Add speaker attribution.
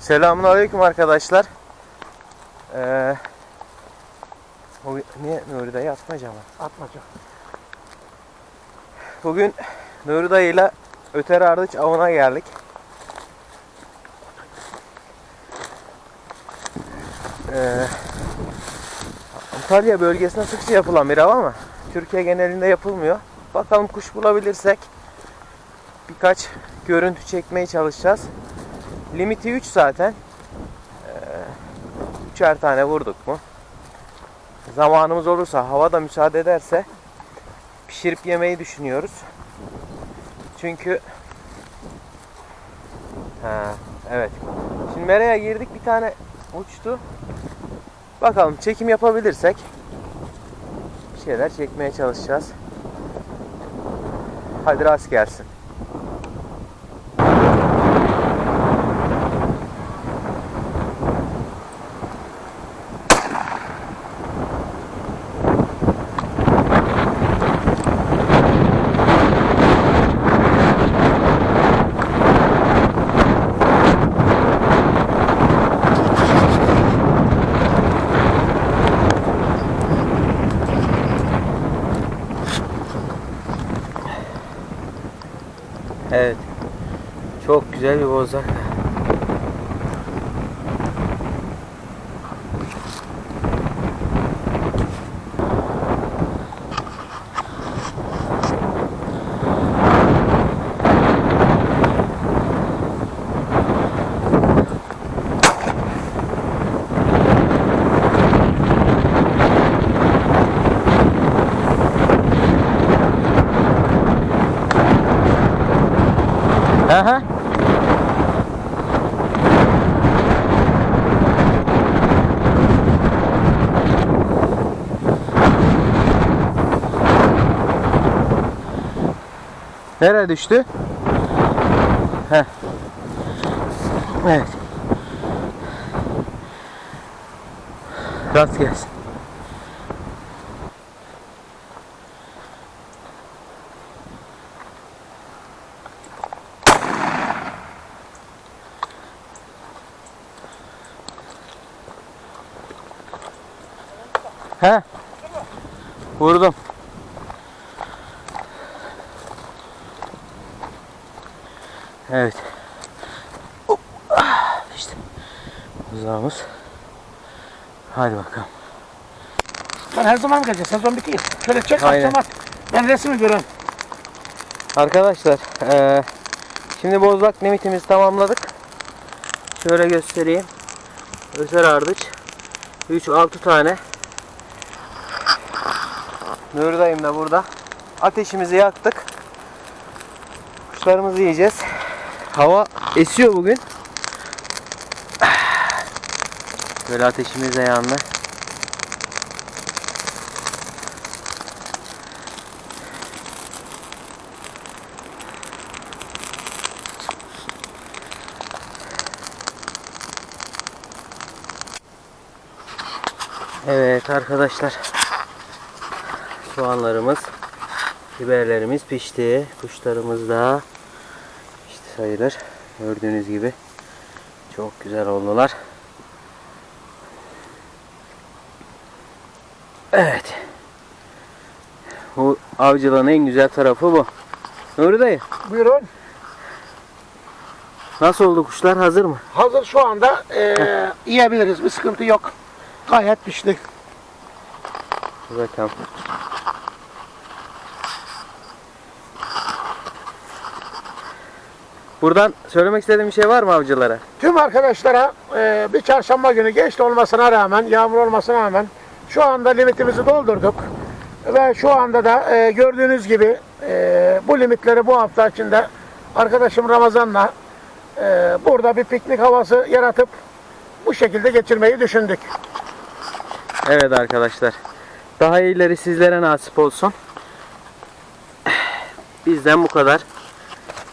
Speaker 1: Selamun aleyküm arkadaşlar. Ee, o, niye Nuri dayı atmaca mı?
Speaker 2: Atmaca.
Speaker 1: Bugün Nuri dayıyla Öter Ardıç avına geldik. Ee, Antalya bölgesinde sıkça yapılan bir av ama Türkiye genelinde yapılmıyor. Bakalım kuş bulabilirsek birkaç görüntü çekmeye çalışacağız. Limiti 3 zaten. Ee, üçer tane vurduk mu? Zamanımız olursa, hava da müsaade ederse pişirip yemeyi düşünüyoruz. Çünkü ha, evet. Şimdi meraya girdik bir tane uçtu. Bakalım çekim yapabilirsek bir şeyler çekmeye çalışacağız. Hadi rast gelsin. Evet. Çok güzel bir bozak. Nereye düştü? Heh. Evet. Rast gelsin. He. Vurdum. Evet. Hop. Ah, İşte. Uzağımız. Hadi bakalım.
Speaker 2: Sen her zaman geleceksin. Sezon bitiyor. Şöyle çek
Speaker 1: Aynen.
Speaker 2: akşam at. Ben resmi görüyorum.
Speaker 1: Arkadaşlar eee, şimdi bozlak limitimizi tamamladık. Şöyle göstereyim. Özer ardıç. 3-6 tane. Nuri dayım da burada. Ateşimizi yaktık. Kuşlarımızı yiyeceğiz. Hava esiyor bugün. Böyle ateşimiz yandı. Evet arkadaşlar. Soğanlarımız, biberlerimiz pişti. Kuşlarımız da sayılır. Gördüğünüz gibi çok güzel oldular. Evet. Bu avcılığın en güzel tarafı bu. Nuri dayı
Speaker 2: Buyurun.
Speaker 1: nasıl oldu kuşlar hazır mı?
Speaker 2: Hazır şu anda eee yiyebiliriz. Bir sıkıntı yok. Gayet pişti.
Speaker 1: Dur Buradan söylemek istediğim bir şey var mı avcılara?
Speaker 2: Tüm arkadaşlara eee, bir çarşamba günü geç olmasına rağmen, yağmur olmasına rağmen şu anda limitimizi doldurduk. Ve şu anda da eee, gördüğünüz gibi eee, bu limitleri bu hafta içinde arkadaşım Ramazan'la eee, burada bir piknik havası yaratıp bu şekilde geçirmeyi düşündük.
Speaker 1: Evet arkadaşlar. Daha iyileri sizlere nasip olsun. Bizden bu kadar.